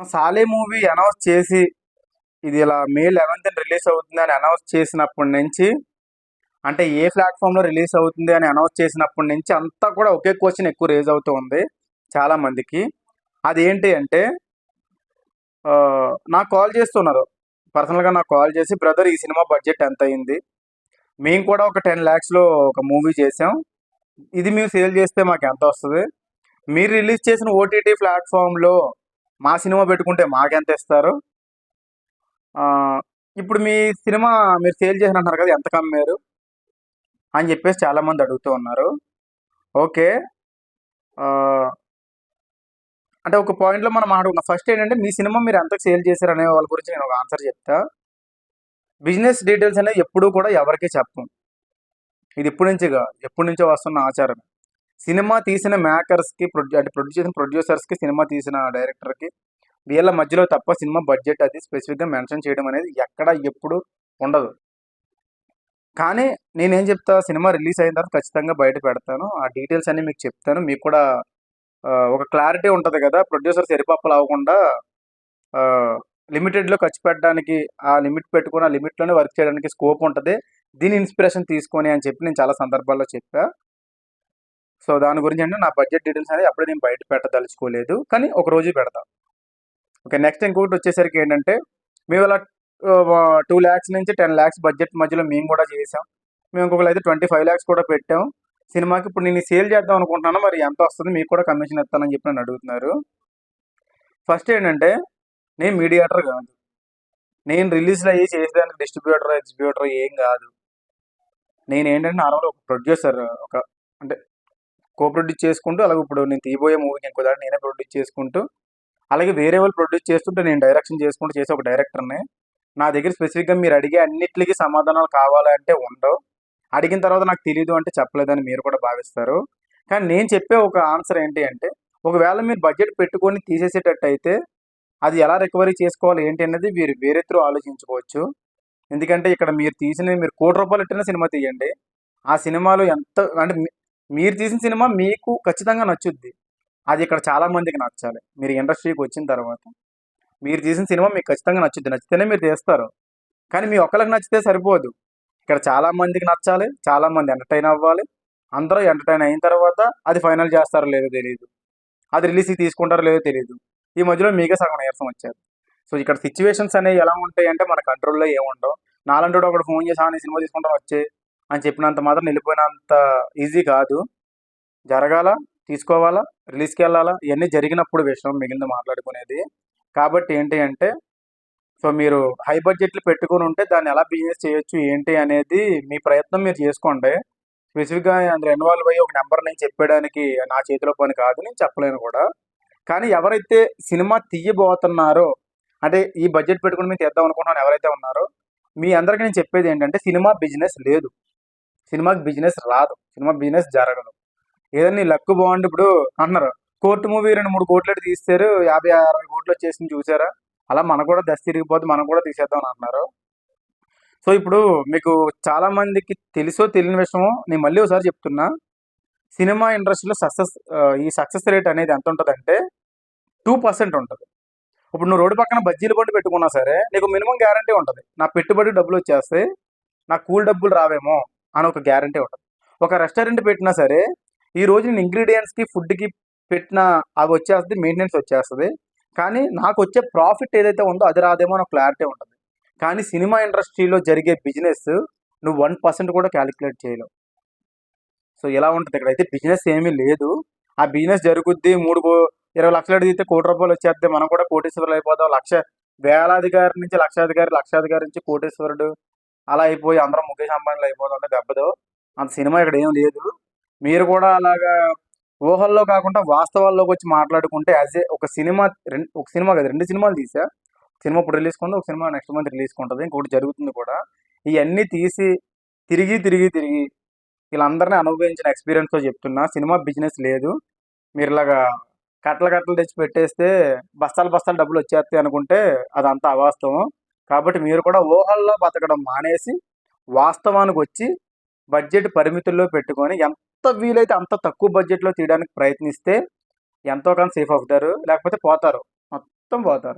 సాలే movie announce చేసి ఇది ఇలా మే లెవెన్త్ రిలీజ్ అవుతుంది అని అనౌన్స్ చేసినప్పటి నుంచి అంటే ఏ ప్లాట్ఫామ్లో రిలీజ్ అవుతుంది అని అనౌన్స్ చేసినప్పటి నుంచి అంతా కూడా ఒకే క్వశ్చన్ ఎక్కువ రేజ్ అవుతూ ఉంది చాలా మందికి. అదేంటి అంటే నాకు కాల్ చేస్తున్నారు. పర్సనల్గా నాకు కాల్ చేసి బ్రదర్ ఈ సినిమా బడ్జెట్ ఎంత అయింది? మేము కూడా ఒక టెన్ ల్యాక్స్లో ఒక మూవీ చేసాం. ఇది మేము సేల్ చేస్తే మాకు ఎంత వస్తుంది? మీరు రిలీజ్ చేసిన ఓటీటీ ప్లాట్ఫామ్లో మా సినిమా పెట్టుకుంటే మాకెంత ఇస్తారు? ఇప్పుడు మీ సినిమా మీరు సేల్ చేసిన అంటున్నారు కదా ఎంత కమ్మారు? అని చెప్పేసి చాలామంది అడుగుతూ ఉన్నారు. ఓకే. అంటే ఒక పాయింట్లో మనం మాట్లాడుకున్నాం ఫస్ట్ ఏంటంటే మీ సినిమా మీరు ఎంత సేల్ చేశారు అనే వాళ్ళ గురించి నేను ఒక ఆన్సర్ చెప్తా. బిజినెస్ డీటెయిల్స్ అనేది ఎప్పుడూ కూడా ఎవరికీ చెప్పం. ఇది ఎప్పటి నుంచి ఎప్పటి నుంచో వస్తున్న ఆచారం. సినిమా తీసిన మేకర్స్కి ప్రొడ్యూ అంటే ప్రొడ్యూస్ చేసిన ప్రొడ్యూసర్స్కి సినిమా తీసిన డైరెక్టర్కి వీళ్ళ మధ్యలో తప్ప సినిమా బడ్జెట్ అది స్పెసిఫిక్గా మెన్షన్ చేయడం అనేది ఎక్కడ ఎప్పుడు ఉండదు. కానీ నేనేం చెప్తా సినిమా రిలీజ్ అయిన తర్వాత ఖచ్చితంగా బయట పెడతాను. ఆ డీటెయిల్స్ అన్ని మీకు చెప్తాను. మీకు కూడా ఒక క్లారిటీ ఉంటుంది కదా ప్రొడ్యూసర్స్ ఎరిపప్పలు అవ్వకుండా లిమిటెడ్లో ఖర్చు పెట్టడానికి ఆ లిమిట్ పెట్టుకుని ఆ లిమిట్లోనే వర్క్ చేయడానికి స్కోప్ ఉంటుంది. దీని ఇన్స్పిరేషన్ తీసుకొని అని చెప్పి నేను చాలా సందర్భాల్లో చెప్పా. సో దాని గురించి అంటే నా బడ్జెట్ డీటెయిల్స్ అనేది అప్పుడే నేను బయట పెట్టదలుచుకోలేదు కానీ ఒక రోజు పెడతా. ఓకే నెక్స్ట్ ఇంకొకటి వచ్చేసరికి ఏంటంటే మేము ఇలా టూ ల్యాక్స్ నుంచి టెన్ ల్యాక్స్ బడ్జెట్ మధ్యలో మేము కూడా చేసాం. మేము ఇంకొకరు అయితే ట్వంటీ ఫైవ్ ల్యాక్స్ కూడా పెట్టాం. సినిమాకి ఇప్పుడు నేను సేల్ చేద్దాం అనుకుంటున్నాను మరి ఎంత వస్తుంది మీకు కూడా కమిషన్ ఇస్తానని చెప్పి నన్ను అడుగుతున్నారు. ఫస్ట్ ఏంటంటే నేను మీడియేటర్ కాదు. నేను రిలీజ్లో అయ్యి చేసేదానికి డిస్ట్రిబ్యూటర్ ఎగ్జిబ్యూటర్ ఏం కాదు. నేను ఏంటంటే నార్మల్ ఒక ప్రొడ్యూసర్ ఒక అంటే కో ప్రొడ్యూస్ చేసుకుంటూ అలాగే ఇప్పుడు నేను తీయబోయే మూవీకి ఇంకో దాన్ని నేనే ప్రొడ్యూస్ చేసుకుంటూ అలాగే వేరే వాళ్ళు ప్రొడ్యూస్ చేస్తుంటే నేను డైరెక్షన్ చేసుకుంటూ చేసే ఒక డైరెక్టర్ని నా దగ్గర స్పెసిఫిక్గా మీరు అడిగే అన్నిటికీ సమాధానాలు కావాలంటే ఉండవు. అడిగిన తర్వాత నాకు తెలియదు అంటే చెప్పలేదని మీరు కూడా భావిస్తారు. కానీ నేను చెప్పే ఒక ఆన్సర్ ఏంటి అంటే ఒకవేళ మీరు బడ్జెట్ పెట్టుకొని తీసేసేటట్టు అయితే అది ఎలా రికవరీ చేసుకోవాలి ఏంటి అనేది మీరు వేరే త్రూ ఆలోచించుకోవచ్చు. ఎందుకంటే ఇక్కడ మీరు తీసిన మీరు కోటి రూపాయలు పెట్టిన సినిమా తీయండి. ఆ సినిమాలో ఎంత అంటే మీరు తీసిన సినిమా మీకు ఖచ్చితంగా నచ్చుద్ది. అది ఇక్కడ చాలా మందికి నచ్చాలి. మీరు ఇండస్ట్రీకి వచ్చిన తర్వాత. మీరు తీసిన సినిమా మీకు ఖచ్చితంగా నచ్చుద్ది. నచ్చితేనే మీరు తీస్తారు. కానీ మీ ఒక్కరికి నచ్చితే సరిపోదు. ఇక్కడ చాలా మందికి నచ్చాలి. చాలా మంది ఎంటర్టైన్ అవ్వాలి. అందరూ ఎంటర్టైన్ అయిన తర్వాత అది ఫైనల్ చేస్తారో లేదో తెలియదు అది రిలీజ్కి తీసుకుంటారో లేదో తెలియదు ఈ మధ్యలో మీకే సగం నీరసం వచ్చారు సో ఇక్కడ సిచ్యువేషన్స్ అనేవి ఎలా ఉంటాయి అంటే మన కంట్రోల్లో ఏముండవు. నాలంటి ఒకటి ఫోన్ చేసి "ఆ, సినిమా తీసుకుంటాం వచ్చే అని చెప్పినంత మాత్రం వెళ్ళిపోయినంత ఈజీ కాదు. జరగాల? తీసుకోవాలా? రిలీజ్కి వెళ్ళాలా? ఇవన్నీ జరిగినప్పుడు విషయం మిగిలిన మాట్లాడుకునేది. కాబట్టి ఏంటి అంటే సో మీరు హై బడ్జెట్లు పెట్టుకుని ఉంటే దాన్ని ఎలా బిజినెస్ చేయొచ్చు ఏంటి అనేది మీ ప్రయత్నం మీరు చేసుకోండి. స్పెసిఫిక్గా అందులో ఇన్వాల్వ్ అయ్యి ఒక నెంబర్ నేను చెప్పడానికి నా చేతిలో పని కాదు నేను చెప్పలేను కూడా. కానీ ఎవరైతే సినిమా తీయబోతున్నారో అంటే ఈ బడ్జెట్ పెట్టుకుని మీరు తీద్దాం అనుకుంటున్నాను ఎవరైతే ఉన్నారో మీ అందరికీ నేను చెప్పేది ఏంటంటే సినిమా బిజినెస్ లేదు. సినిమాకి బిజినెస్ రాదు. సినిమా బిజినెస్ జరగదు. ఏదైనా నీ లక్ బాగుండి ఇప్పుడు అంటున్నారు. కోర్టు మూవీ రెండు మూడు కోట్లు తీస్తారు యాభై అరవై కోట్లు వచ్చేసింది చూసారా? అలా మనకు కూడా దశ తిరిగిపోతే మనం కూడా తీసేద్దాం అని అంటున్నారు. సో ఇప్పుడు మీకు చాలా మందికి తెలుసో తెలియని విషయమో నేను మళ్ళీ ఒకసారి చెప్తున్నా. సినిమా ఇండస్ట్రీలో సక్సెస్ ఈ సక్సెస్ రేట్ అనేది ఎంత ఉంటుందంటే టూ పర్సెంట్ ఉంటుంది. ఇప్పుడు నువ్వు రోడ్డు పక్కన బజ్జీలు బండి పెట్టుకున్నా సరే నీకు మినిమం గ్యారంటీ ఉంటుంది. నా పెట్టుబడి డబ్బులు వచ్చేస్తే నా కూల్ డబ్బులు రావేమో. అని ఒక గ్యారంటీ ఉంటుంది. ఒక రెస్టారెంట్ పెట్టినా సరే ఈ రోజు నేను ఇంగ్రీడియంట్స్కి ఫుడ్కి పెట్టిన అవి వచ్చేస్తుంది మెయింటెనెన్స్ వచ్చేస్తుంది. కానీ నాకు వచ్చే ప్రాఫిట్ ఏదైతే ఉందో అది రాదేమో నాకు క్లారిటీ ఉంటుంది. కానీ సినిమా ఇండస్ట్రీలో జరిగే బిజినెస్ నువ్వు వన్ పర్సెంట్ కూడా క్యాలిక్యులేట్ చేయలేవు. సో ఎలా ఉంటుంది? ఇక్కడ అయితే బిజినెస్ ఏమీ లేదు. ఆ బిజినెస్ జరుగుద్ది మూడు కో- ఇరవై లక్షలు అడిగితే కోటి రూపాయలు వచ్చేస్తే మనం కూడా కోటేశ్వరులు అయిపోతాం. లక్ష వేలాధికారి నుంచి లక్షాధికారి లక్షాధికారి నుంచి కోటేశ్వరుడు అలా అయిపోయి అందరం ముఖేష్ అంబానీలు అయిపోతుంటే దెబ్బతో అంత సినిమా ఇక్కడ ఏం లేదు. మీరు కూడా అలాగా ఊహల్లో కాకుండా వాస్తవాల్లోకి వచ్చి మాట్లాడుకుంటే యాజ్ ఏ ఒక సినిమా రెండు ఒక సినిమా కదా రెండు సినిమాలు తీసా. సినిమా ఇప్పుడు రిలీజ్ కొంది ఒక సినిమా నెక్స్ట్ మంత్ రిలీజ్ ఉంటుంది ఇంకోటి జరుగుతుంది కూడా. ఇవన్నీ తీసి తిరిగి తిరిగి తిరిగి వీళ్ళందరినీ అనుభవించిన ఎక్స్పీరియన్స్తో చెప్తున్నా సినిమా బిజినెస్ లేదు. మీరు ఇలాగా కట్టలు కట్టలు తెచ్చి పెట్టేస్తే బస్తాలు బస్తాలు డబ్బులు వచ్చేస్తాయి అనుకుంటే అదంతా అవాస్తవం. కాబట్టి మీరు కూడా ఊహల్లో బతకడం మానేసి వాస్తవానికి వచ్చి బడ్జెట్ పరిమితుల్లో పెట్టుకొని ఎంత వీలైతే అంత తక్కువ బడ్జెట్లో తీయడానికి ప్రయత్నిస్తే ఎంతో కానీ సేఫ్ అవుతారు లేకపోతే పోతారు. మొత్తం పోతారు.